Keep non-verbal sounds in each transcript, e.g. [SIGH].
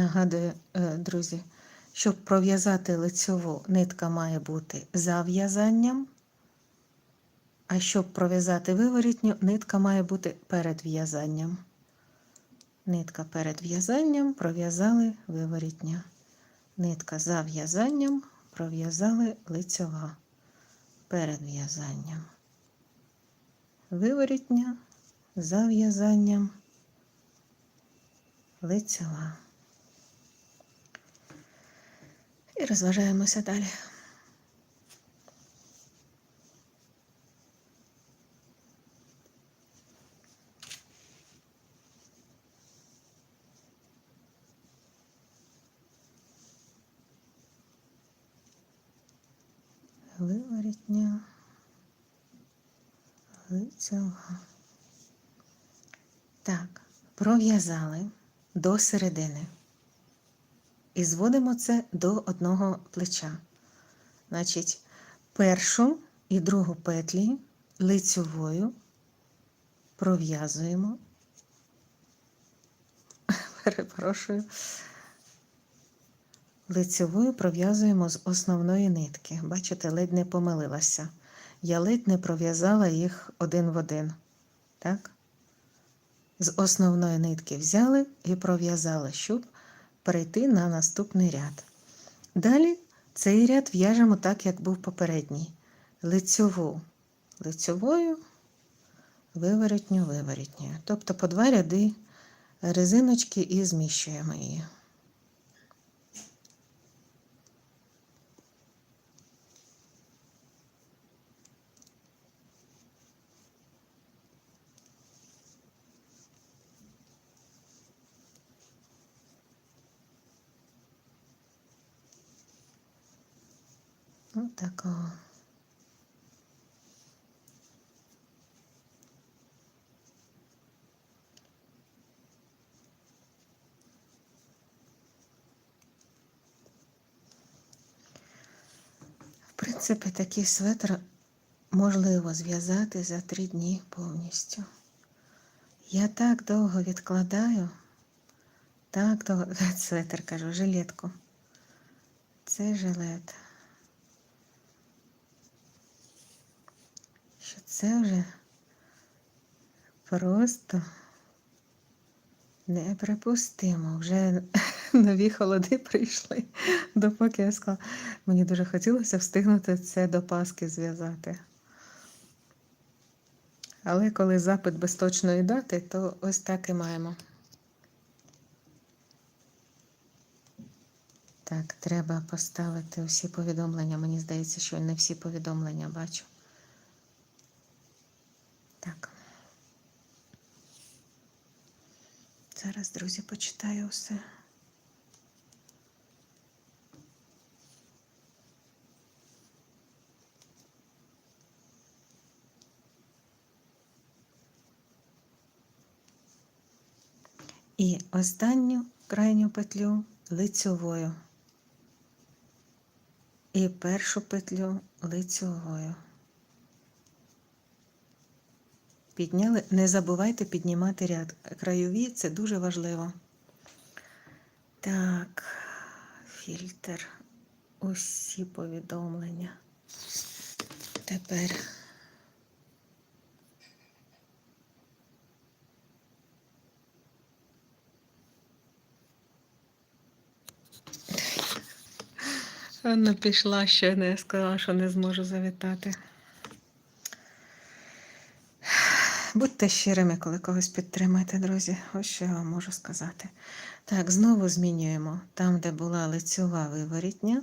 Нагадую, е, друзі, щоб пров'язати лицьову, нитка має бути за в'язанням, а щоб пров'язати виворітню, нитка має бути перед в'язанням. Нитка перед в'язанням пров'язали виворітня. Нитка за в'язанням пров'язали лицьова перед в'язанням. Виворітня за в'язанням лицьова. І розважаємося далі. Виворітня, лицьова. Так, пров'язали до середини. І зводимо це до одного плеча. Значить, першу і другу петлі лицьовою пров'язуємо. [LAUGHS] Перепрошую. Лицьовою пров'язуємо з основної нитки. Бачите, ледь не помилилася. Я ледь не пров'язала їх один в один. Так? З основної нитки взяли і пров'язали, щоб перейти на наступний ряд. Далі цей ряд в'яжемо так, як був попередній. Лицьову лицьовою, виворотню, виворотню. Тобто по два ряди резиночки і зміщуємо її. Такого. В принципі, такий светр можливо зв'язати за три дні повністю. Я так довго відкладаю, так довго [LAUGHS] светр кажу, жилетку. Це жилет. Що це вже просто неприпустимо. Вже [LAUGHS] нові холоди прийшли, допоки я сказала. Мені дуже хотілося встигнути це до Паски зв'язати. Але коли запит без точної дати, то ось так і маємо. Так, треба поставити усі повідомлення. Мені здається, що не всі повідомлення бачу. Так. Зараз, друзі, почитаю все. І останню крайню петлю лицьовою. І першу петлю лицьовою. Підняли. Не забувайте піднімати ряд. Краєві це дуже важливо. Так, фільтр. Усі повідомлення. Тепер. Анна пішла ще не сказала, що не зможу завітати. Будьте щирими, коли когось підтримуєте, друзі. Ось що я вам можу сказати. Так, знову змінюємо там, де була лицьова виворітня.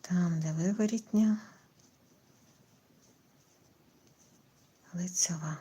Там, де виворітня, лицьова.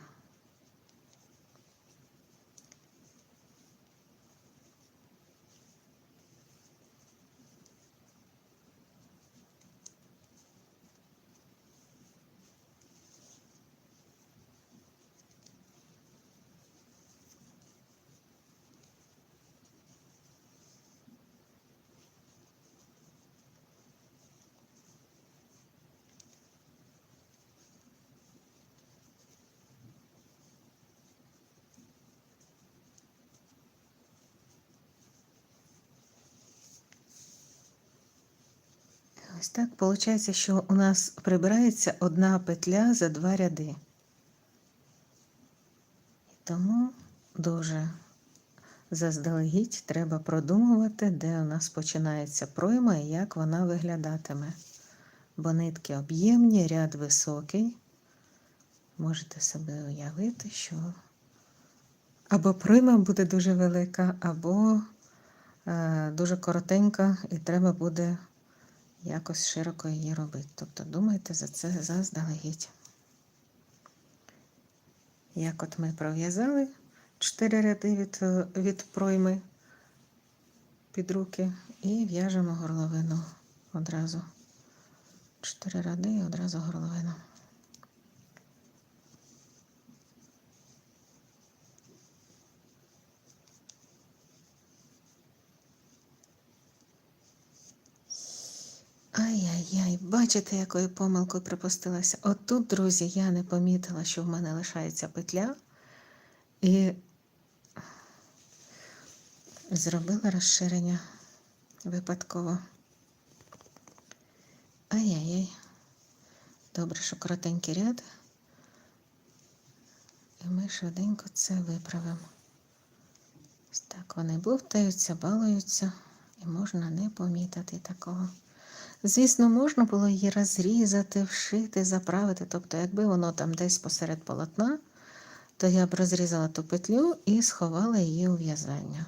Ось так виходить, що у нас прибирається одна петля за два ряди. І тому дуже заздалегідь треба продумувати, де у нас починається пройма і як вона виглядатиме. Бо нитки об'ємні, ряд високий. Можете собі уявити, що або пройма буде дуже велика, або е, дуже коротенька, і треба буде якось широко її робити. Тобто думайте за це заздалегідь. Як от ми пров'язали 4 ряди від, від пройми під руки і в'яжемо горловину одразу. 4 ряди і одразу горловину. Ай-яй-яй, бачите, якою помилкою припустилася. От тут, друзі, я не помітила, що в мене лишається петля. І зробила розширення випадково. Ай-яй-яй. Добре, що коротенький ряд. І ми швиденько це виправимо. Ось так вони бовтаються, балуються, і можна не помітити такого. Звісно, можна було її розрізати, вшити, заправити. Тобто, якби воно там десь посеред полотна, то я б розрізала ту петлю і сховала її у в'язання.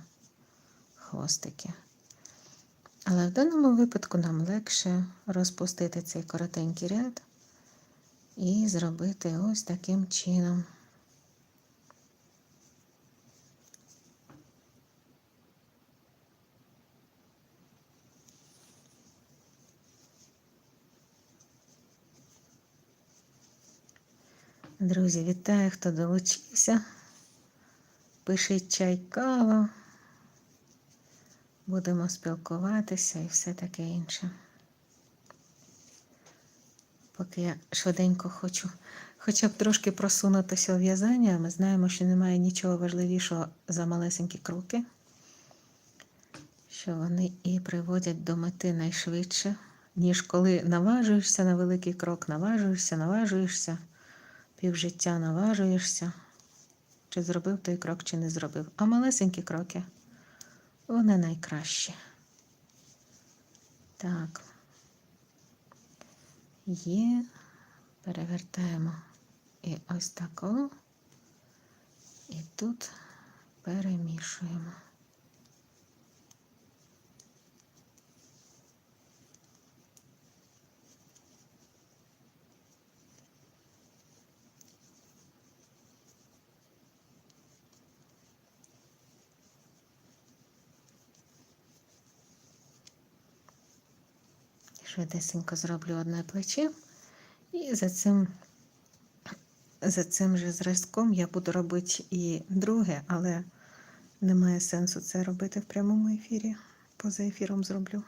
Хвостики. Але в даному випадку нам легше розпустити цей коротенький ряд і зробити ось таким чином. Друзі, вітаю, хто долучився. Пишіть чай, кава. Будемо спілкуватися і все таке інше. Поки я швиденько хочу хоча б трошки просунутися у в'язання, ми знаємо, що немає нічого важливішого за малесенькі кроки, що вони і приводять до мети найшвидше, ніж коли наважуєшся на великий крок, наважуєшся, наважуєшся півжиття наважуєшся, чи зробив той крок, чи не зробив. А малесенькі кроки, вони найкращі. Так, є, перевертаємо і ось тако, і тут перемішуємо. Швидесенько зроблю одне плече, і за цим за цим же зразком я буду робити і друге, але немає сенсу це робити в прямому ефірі. Поза ефіром зроблю.